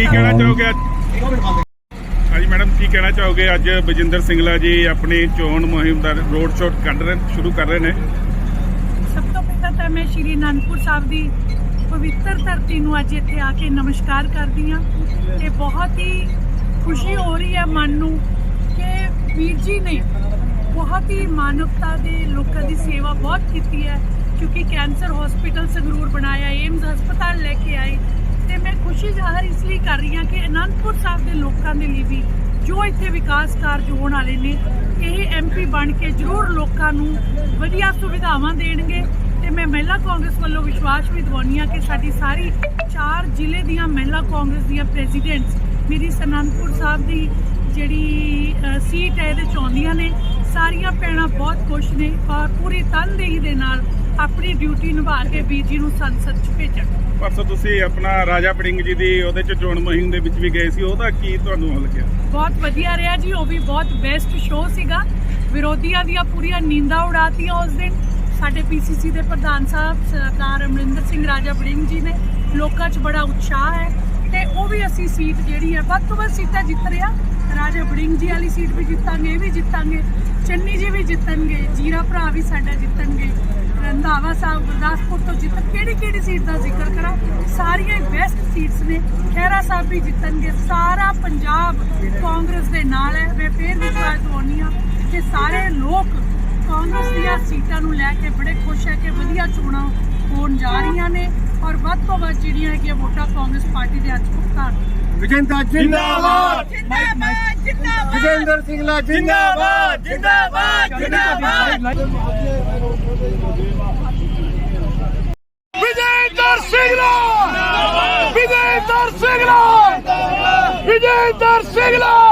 ਕੀ ਆ। ਕਹਿਣਾ ਚਾਹੋਗੇ ਅੱਜ? ਹਾਂਜੀ ਮੈਡਮ ਕੀ ਕਹਿਣਾ ਚਾਹੋਗੇ? ਅੱਜ ਬਜਿੰਦਰ ਸਿੰਗਲਾ ਜੀ ਆਪਣੀ ਚੋਣ ਮੁਹਿੰਮ ਦਾ ਰੋਡ ਸ਼ੋਅ ਕੱਢ ਰਹੇ ਸ਼ੁਰੂ ਕਰ ਰਹੇ ਨੇ। ਸਭ ਤੋਂ ਪਹਿਲਾਂ ਤਾਂ ਮੈਂ ਸ਼੍ਰੀ ਅਨੰਦਪੁਰ ਸਾਹਿਬ ਦੀ ਪਵਿੱਤਰ ਧਰਤੀ ਨੂੰ ਅੱਜ ਇੱਥੇ ਆ ਕੇ ਨਮਸਕਾਰ ਕਰਦੀ ਹਾਂ ਤੇ ਬਹੁਤ ਹੀ ਖੁਸ਼ੀ ਹੋ ਰਹੀ ਹੈ ਮਨ ਨੂੰ ਕਿ ਵੀਰ ਜੀ ਨੇ ਬਹੁਤ ਹੀ ਮਾਨਵਤਾ ਦੇ ਲੋਕਾਂ ਦੀ ਸੇਵਾ ਬਹੁਤ ਕੀਤੀ ਹੈ ਕਿਉਂਕਿ ਕੈਂਸਰ ਹਸਪੀਟਲ ਸੰਗਰੂਰ ਬਣਾਇਆ ਏਮਸ ਹਸਪਤਾਲ ਲੈ ਕੇ ਆਏ ਤੇ ਮੈਂ ਖੁਸ਼ੀ ਜ਼ਾਹਰ ਇਸ ਲਈ ਕਰ ਰਹੀ ਹਾਂ ਕਿ ਅਨੰਦਪੁਰ ਸਾਹਿਬ ਦੇ ਲੋਕਾਂ ਦੇ ਲਈ ਵੀ ਜੋ ਇੱਥੇ ਵਿਕਾਸ ਕਾਰਜ ਹੋਣ ਵਾਲੇ ਨੇ, ਇਹ ਐਮਪੀ ਬਣ ਕੇ ਜ਼ਰੂਰ ਲੋਕਾਂ ਨੂੰ ਵਧੀਆ ਸੁਵਿਧਾਵਾਂ ਦੇਣਗੇ। ਤੇ ਮੈਂ ਮਹਿਲਾ ਕਾਂਗਰਸ ਵੱਲੋਂ ਵਿਸ਼ਵਾਸ ਵੀ ਦਿਵਾਉਂਦੀ ਹਾਂ ਕਿ ਸਾਡੀ ਸਾਰੀ ਚਾਰ ਜ਼ਿਲ੍ਹੇ ਦੀਆਂ ਮਹਿਲਾ ਕਾਂਗਰਸ ਦੀਆਂ ਪ੍ਰੈਜ਼ੀਡੈਂਟਸ ਮੇਰੀ ਸਨੰਦਪੁਰ ਸਾਹਿਬ ਦੀ ਜਿਹੜੀ ਸੀਟ ਹੈ, ਇਹਦੇ ਚ ਆਉਂਦੀਆਂ ਨੇ। ਸਾਰੀਆਂ ਭੈਣਾਂ ਬਹੁਤ ਖੁਸ਼ ਨੇ ਔਰ ਪੂਰੀ ਤਨਦੇਹੀ ਦੇ ਨਾਲ ਆਪਣੀ ਡਿਊਟੀ ਨਿਭਾ ਕੇ ਵੀਰ ਜੀ ਨੂੰ ਸੰਸਦ ਚ ਭੇਜਣ। ਪਰਸੋਂ ਤੁਸੀਂ ਆਪਣਾ ਰਾਜਾ ਪੜਿੰਗ ਜੀ ਦੀ ਉਹਦੇ ਚ ਚੋਣ ਮੁਹਿੰਮ ਦੇ ਵਿੱਚ ਵੀ ਗਏ ਸੀ ਉਹਦਾ ਕੀ ਤੁਹਾਨੂੰ ਲੱਗਿਆ ਬਹੁਤ ਵਧੀਆ ਰਿਹਾ ਜੀ ਉਹ ਵੀ ਬਹੁਤ ਬੈਸਟ ਸ਼ੋਅ ਸੀਗਾ। ਵਿਰੋਧੀਆਂ ਦੀਆਂ ਪੂਰੀਆਂ ਨੀਂਦਾਂ ਉਡਾਤੀਆਂ ਉਸ ਦਿਨ। ਸਾਡੇ ਪੀਸੀਸੀ ਦੇ ਪ੍ਰਧਾਨ ਸਾਹਿਬ ਸਰਦਾਰ ਅਮਰਿੰਦਰ ਸਿੰਘ ਰਾਜਾ ਬੜਿੰਗ ਜੀ ਨੇ। ਲੋਕਾਂ 'ਚ ਬੜਾ ਉਤਸ਼ਾਹ ਹੈ ਤੇ ਉਹ ਵੀ ਅਸੀਂ ਸੀਟ ਜਿਹੜੀ ਹੈ ਵੱਧ ਤੋਂ ਵੱਧ ਸੀਟਾਂ ਜਿੱਤ ਰਿਹਾ। ਰਾਜਾ ਬੜਿੰਗ ਜੀ ਵਾਲੀ ਸੀਟ ਵੀ ਜਿੱਤਾਂਗੇ ਇਹ ਵੀ ਜਿੱਤਾਂਗੇ। ਚੰਨੀ ਜੀ ਵੀ ਜਿੱਤਣਗੇ ਜੀਰਾ ਭਰਾ ਵੀ ਸਾਡਾ ਜਿੱਤਣਗੇ। ਰੰਧਾਵਾ ਸਾਹਿਬ, ਗੁਰਦਾਸਪੁਰ ਤੋਂ ਜਿੱਤ ਕਿਹੜੀ ਕਿਹੜੀ ਸੀਟ ਦਾ ਜ਼ਿਕਰ ਕਰਾਂ? ਸਾਰੀਆਂ ਹੀ ਬੈਸਟ ਸੀਟਸ ਨੇ। ਖਹਿਰਾ ਸਾਹਿਬ ਵੀ ਜਿੱਤਣਗੇ। ਸਾਰਾ ਪੰਜਾਬ ਕਾਂਗਰਸ ਦੇ ਨਾਲ ਹੈ। ਮੈਂ ਫੇਰ ਵਿਸ਼ਵਾਸ ਦਿਵਾਉਂਦੀ ਹਾਂ ਕਿ ਸਾਰੇ ਲੋਕ ਕਾਂਗਰਸ ਦੀਆਂ ਸੀਟਾਂ ਨੂੰ ਲੈ ਕੇ ਬੜੇ ਖੁਸ਼ ਹੈ ਕਿ ਵਧੀਆ ਚੋਣਾਂ ਹੋਣ ਜਾ ਰਹੀਆਂ ਨੇ ਔਰ ਵੱਧ ਤੋਂ ਵੱਧ ਜਿਹੜੀਆਂ ਹੈਗੀਆਂ ਵੋਟਾਂ ਕਾਂਗਰਸ ਪਾਰਟੀ ਦੇ ਅੱਜ ਵਿਜੇਂਦਰ ਜਿੰਦਾਬਾਦ। ਜਿੰਦਾਬਾਦ ਜਿੰਦਾਬਾਦ। ਵਿਜੇਂਦਰ ਸਿੰਘਲਾ ਜਿੰਦਾਬਾਦ। ਜਿੰਦਾਬਾਦ ਵਿਜੇਂਦਰ ਸਿੰਘਲਾ ਵਿਜੇਂਦਰ ਸਿੰਘਲਾ ਵਿਜੇਂਦਰ ਸਿੰਘਲਾ